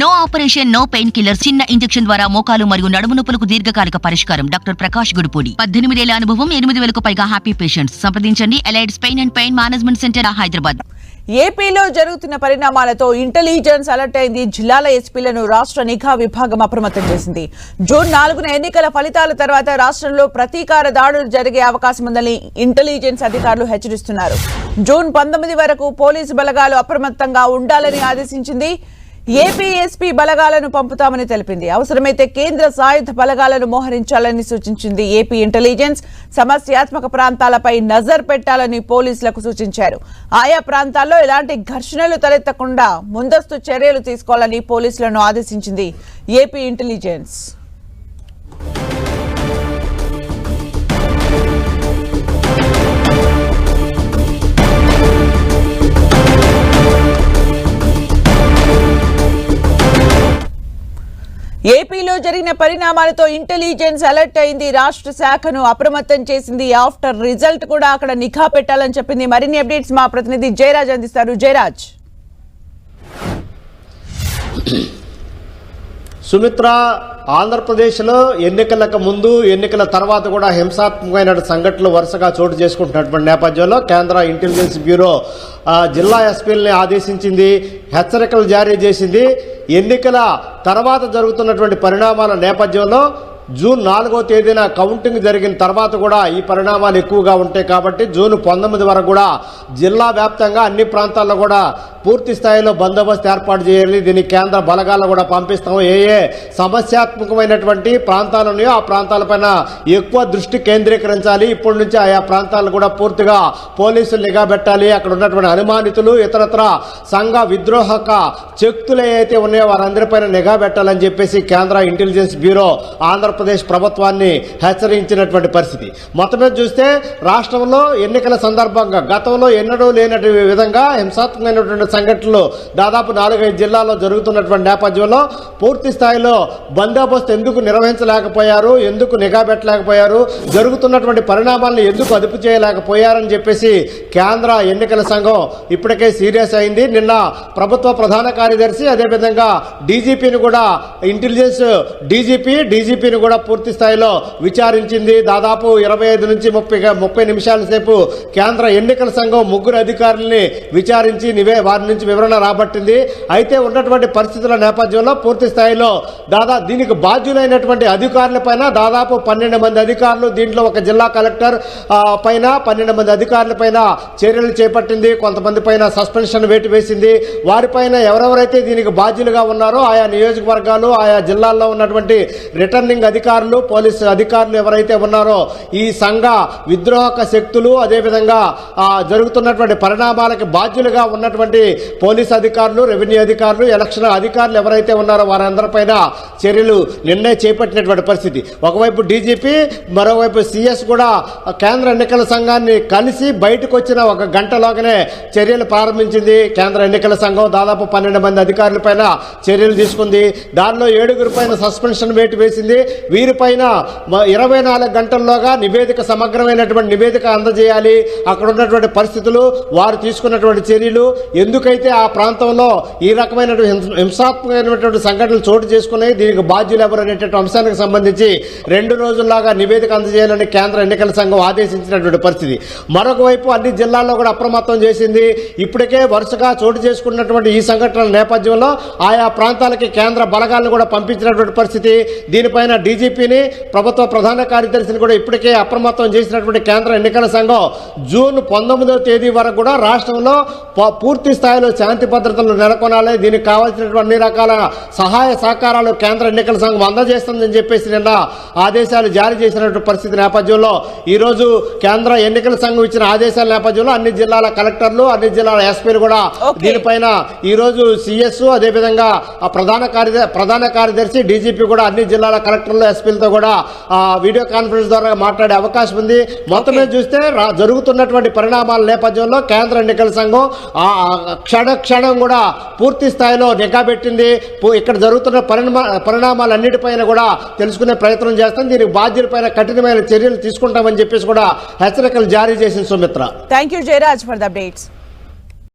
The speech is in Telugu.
No operation no pain killer చిన్న ఇంజెక్షన్ ద్వారా మోకాలు మరియు నడుము నొప్పులకు దీర్ఘకాలిక పరిష్కారం. డాక్టర్ ప్రకాష్ గుడిపూడి. పద్దెనిమిదేళ్ళ అనుభవం ఎనిమిది వేలకు పైగా హ్యాపీ పేషెంట్స్ సంప్రదించండి. Allied pain and pain management centre Hyderabad. ఏపీలో జరుగుతున్న పరిణామాలతో ఇంటెలిజెన్స్ అలర్ట్ అయింది. జిల్లాల ఎస్పీలను రాష్ట్ర నిఘా విభాగం అప్రమత్తం చేసింది. జూన్ నాలుగున ఎన్నికల ఫలితాల తర్వాత రాష్ట్రంలో ప్రతీకార దాడులు జరిగే అవకాశం ఉందని ఇంటెలిజెన్స్ అధికారులు హెచ్చరిస్తున్నారు. జూన్ పంతొమ్మిది వరకు పోలీసు బలగాలు అప్రమత్తంగా ఉండాలని ఆదేశించింది. ఏపీఎస్పీ బలగాలను పంపుతామని తెలిపింది. అవసరమైతే కేంద్ర సాయుధ బలగాలను మోహరించాలని సూచించింది ఏపీ ఇంటెలిజెన్స్. సమస్యాత్మక ప్రాంతాలపై నజర్ పెట్టాలని పోలీసులకు సూచించారు. ఆయా ప్రాంతాల్లో ఎలాంటి ఘర్షణలు తలెత్తకుండా ముందస్తు చర్యలు తీసుకోవాలని పోలీసులను ఆదేశించింది ఏపీ ఇంటెలిజెన్స్. ఏపీలో జరిగిన పరిణామాలతో ఇంటెలిజెన్స్ అలర్ట్ అయింది రాష్ట్ర శాఖను అప్రమత్తం చేసింది ఆఫ్టర్ రిజల్ట్ కూడా అక్కడ నిఘా పెట్టాలని చెప్పింది. మరిన్ని అప్డేట్స్ మా ప్రతినిధి జయరాజ్ అందిస్తారు. జయరాజ్. సుమిత్ర ఆంధ్రప్రదేశ్లో ఎన్నికలకు ముందు ఎన్నికల తర్వాత కూడా హింసాత్మకమైన సంఘటనలు వరుసగా చోటు చేసుకుంటున్నటువంటి నేపథ్యంలో కేంద్ర ఇంటెలిజెన్స్ బ్యూరో జిల్లా ఎస్పీలని ఆదేశించింది హెచ్చరికలు జారీ చేసింది. ఎన్నికల తర్వాత జరుగుతున్నటువంటి పరిణామాల నేపథ్యంలో జూన్ నాలుగో తేదీన కౌంటింగ్ జరిగిన తర్వాత కూడా ఈ పరిణామాలు ఎక్కువగా ఉంటాయి కాబట్టి జూన్ పంతొమ్మిది వరకు కూడా జిల్లా వ్యాప్తంగా అన్ని ప్రాంతాల్లో కూడా పూర్తి స్థాయిలో బందోబస్తు ఏర్పాటు చేయాలి. దీనికి కేంద్ర బలగాలను కూడా పంపిస్తాం ఏ ఏ సమస్యాత్మకమైనటువంటి ప్రాంతాలు ఉన్నాయో ఆ ప్రాంతాలపైన ఎక్కువ దృష్టి కేంద్రీకరించాలి. ఇప్పటి నుంచి ఆయా ప్రాంతాలను కూడా పూర్తిగా పోలీసులు నిఘా పెట్టాలి. అక్కడ ఉన్నటువంటి అనుమానితులు ఇతరత్ర సంఘ విద్రోహక శక్తులు ఏవైతే ఉన్నాయో వారందరిపైన నిఘా పెట్టాలని చెప్పేసి కేంద్ర ఇంటెలిజెన్స్ బ్యూరో ఆంధ్రప్రదేశ్ ప్రభుత్వాన్ని హెచ్చరించినటువంటి పరిస్థితి. మొత్తం మీద చూస్తే రాష్ట్రంలో ఎన్నికల సందర్భంగా గతంలో ఎన్నడూ లేనటువంటి విధంగా హింసాత్మకమైనటువంటి సంఘటనలు దాదాపు నాలుగైదు జిల్లాల్లో జరుగుతున్నటువంటి నేపథ్యంలో పూర్తి స్థాయిలో బందోబస్తు ఎందుకు నిర్వహించలేకపోయారు ఎందుకు నిఘా పెట్టలేకపోయారు జరుగుతున్నటువంటి పరిణామాలను ఎందుకు అదుపు చేయలేకపోయారని చెప్పేసి కేంద్ర ఎన్నికల సంఘం ఇప్పటికే సీరియస్ అయింది. నిన్న ప్రభుత్వ ప్రధాన కార్యదర్శి అదేవిధంగా డీజీపీని కూడా ఇంటెలిజెన్స్ డీజీపీ డీజీపీని కూడా పూర్తి స్థాయిలో విచారించింది. దాదాపు ఇరవై ఐదు నుంచి ముప్పై ముప్పై నిమిషాల సేపు కేంద్ర ఎన్నికల సంఘం ముగ్గురు అధికారుల్ని విచారించి నివే వారి నుంచి వివరణ రాబట్టింది. అయితే ఉన్నటువంటి పరిస్థితుల నేపథ్యంలో పూర్తి స్థాయిలో దాదా దీనికి బాధ్యులైనటువంటి అధికారులపైన దాదాపు పన్నెండు మంది అధికారులు దీంట్లో ఒక జిల్లా కలెక్టర్ పైన పన్నెండు మంది అధికారులపైన చర్యలు చేపట్టింది. కొంతమంది పైన సస్పెన్షన్ వేటు వేసింది. వారిపైన ఎవరెవరైతే దీనికి బాధ్యులుగా ఉన్నారో ఆయా నియోజకవర్గాలు ఆయా జిల్లాల్లో ఉన్నటువంటి రిటర్నింగ్ అధికారులు పోలీసు అధికారులు ఎవరైతే ఉన్నారో ఈ సంఘ విద్రోహక శక్తులు అదేవిధంగా జరుగుతున్నటువంటి పరిణామాలకు బాధ్యులుగా ఉన్నటువంటి పోలీసు అధికారులు రెవెన్యూ అధికారులు ఎలక్షన్ అధికారులు ఎవరైతే ఉన్నారో వారందరిపైన చర్యలు నిర్ణయం చేపట్టినటువంటి పరిస్థితి. ఒకవైపు డీజీపీ మరోవైపు సిఎస్ కూడా కేంద్ర ఎన్నికల సంఘాన్ని కలిసి బయటకు వచ్చిన ఒక గంటలోగానే చర్యలు ప్రారంభించింది కేంద్ర ఎన్నికల సంఘం. దాదాపు పన్నెండు మంది అధికారులపైన చర్యలు తీసుకుంది. దానిలో ఏడుగురు పైన సస్పెన్షన్ వేటు వేసింది. వీరిపైన ఇరవై నాలుగు గంటల్లోగా నివేదిక సమగ్రమైనటువంటి నివేదిక అందజేయాలి. అక్కడ ఉన్నటువంటి పరిస్థితులు వారు తీసుకున్నటువంటి చర్యలు ఎందుకైతే ఆ ప్రాంతంలో ఈ రకమైనటువంటి హింసాత్మకమైనటువంటి సంఘటనలు చోటు చేసుకున్నాయి దీనికి బాధ్యులు ఎవరు అనేటువంటి అంశానికి సంబంధించి రెండు రోజుల్లాగా నివేదిక అందజేయాలని కేంద్ర ఎన్నికల సంఘం ఆదేశించినటువంటి పరిస్థితి. మరొక వైపు అన్ని జిల్లాల్లో కూడా అప్రమత్తం చేసింది. ఇప్పటికే వరుసగా చోటు చేసుకున్నటువంటి ఈ సంఘటనల నేపథ్యంలో ఆయా ప్రాంతాలకి కేంద్ర బలగాలను కూడా పంపించినటువంటి పరిస్థితి. దీనిపైన డీజీపీని ప్రభుత్వ ప్రధాన కార్యదర్శిని కూడా ఇప్పటికే అప్రమత్తం చేసినటువంటి కేంద్ర ఎన్నికల సంఘం జూన్ పంతొమ్మిదవ తేదీ వరకు కూడా రాష్ట్రంలో పూర్తి స్థాయిలో శాంతి భద్రతలు నెలకొనాలి దీనికి కావాల్సినటువంటి అన్ని రకాల సహాయ సహకారాలు కేంద్ర ఎన్నికల సంఘం అందజేస్తుందని చెప్పేసి నిన్న ఆదేశాలు జారీ చేసినటువంటి పరిస్థితి నేపథ్యంలో ఈ రోజు కేంద్ర ఎన్నికల సంఘం ఇచ్చిన ఆదేశాల నేపథ్యంలో అన్ని జిల్లాల కలెక్టర్లు అన్ని జిల్లాల ఎస్పీలు కూడా. దీనిపైన ఈ రోజు సిఎస్ అదేవిధంగా ప్రధాన కార్యదర్శి ప్రధాన కార్యదర్శి డీజీపీ కూడా అన్ని జిల్లాల కలెక్టర్లు ఎస్పీలతో కూడా ఆ, వీడియో కాన్ఫరెన్స్ ద్వారా మాట్లాడే అవకాశం ఉంది. మొత్తం మీద చూస్తే జరుగుతున్నటువంటి పరిణామాల నేపథ్యంలో కేంద్ర ఎన్నికల సంఘం క్షణ క్షణం కూడా పూర్తి స్థాయిలో నిఘా పెట్టింది. ఇక్కడ జరుగుతున్న పరిణామ పరిణామాలన్నిటిపైన కూడా తెలుసుకునే ప్రయత్నం చేస్తాం. దీనికి బాధ్యులపైన కఠినమైన చర్యలు తీసుకుంటామని చెప్పేసి కూడా హెచ్చరికలు జారీ చేసింది Sumitra. Thank you Jayaraj for the updates